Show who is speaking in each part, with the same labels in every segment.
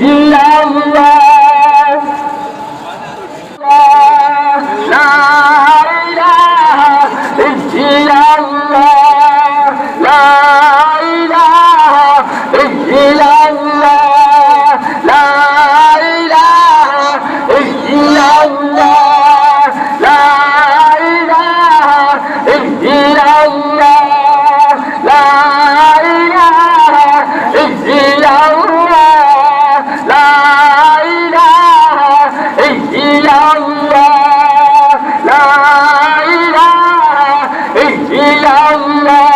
Speaker 1: إلا الله Allah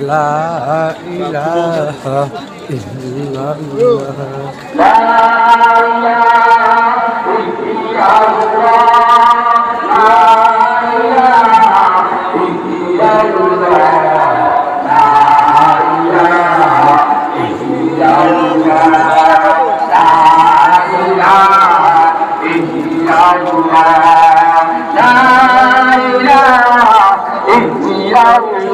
Speaker 1: لا إله إلا الله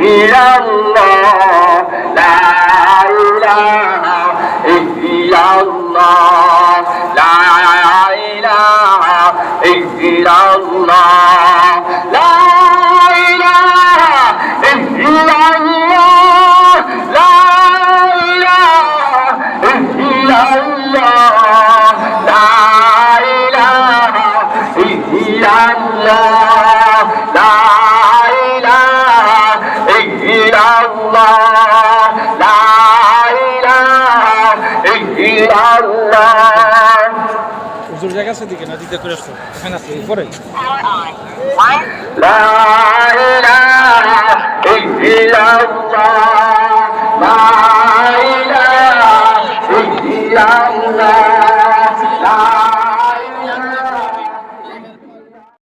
Speaker 1: إلى الله egazetik que La, la,